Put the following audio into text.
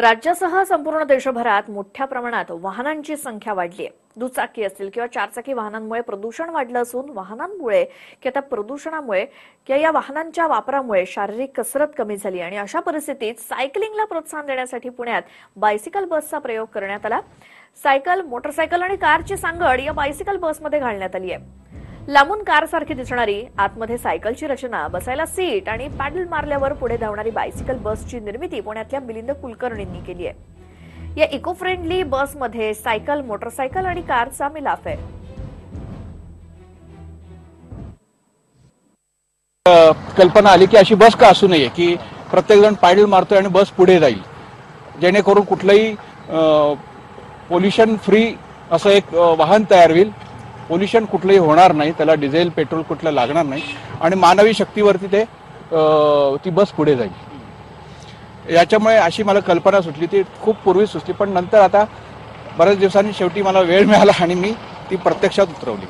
राज्यासह संपूर्ण देशभरात मोठ्या प्रमाणात वाहनांची संख्या वाढली आहे. दुचाकी असतील किंवा चारचाकी वाहनांमुळे प्रदूषण वाढलं असून वाहनांमुळे किंवा त्या प्रदूषणामुळे किंवा या वाहनांच्या वापरामुळे शारीरिक कसरत कमी झाली आणि अशा परिस्थितीत सायकलिंगला प्रोत्साहन देण्यासाठी पुण्यात बायसिकल बसचा प्रयोग करण्यात आला. सायकल मोटरसायकल आणि कारची सांगड या बायसिकल बसमध्ये घालण्यात आली आहे. लांबून कार सारखी दिसणारी आतमध्ये सायकलची रचना बसायला सीट आणि पॅडल मारल्यावर पुढे धावणारी बायसिकल बसची निर्मिती पुण्यातल्या मिलिंद कुलकर्णींनी केली आहे. या इको फ्रेंडली बसमध्ये सायकल मोटरसायकल आणि कारचा मिलाफ आहे. कल्पना आली की अशी बस का असू नये की प्रत्येक जण पायडल मारतोय आणि बस पुढे जाईल. जेणेकरून कुठलंही पोल्युशन फ्री असं एक वाहन तयार होईल. पोल्युशन कुठलंही होणार नाही त्याला डिझेल पेट्रोल कुठलं लागणार नाही आणि मानवी शक्तीवरती ते ती बस पुढे जाईल. याच्यामुळे अशी मला कल्पना सुचली ती खूप पूर्वी सुचली पण नंतर आता बऱ्याच दिवसांनी शेवटी मला वेळ मिळाला आणि मी ती प्रत्यक्षात उतरवली.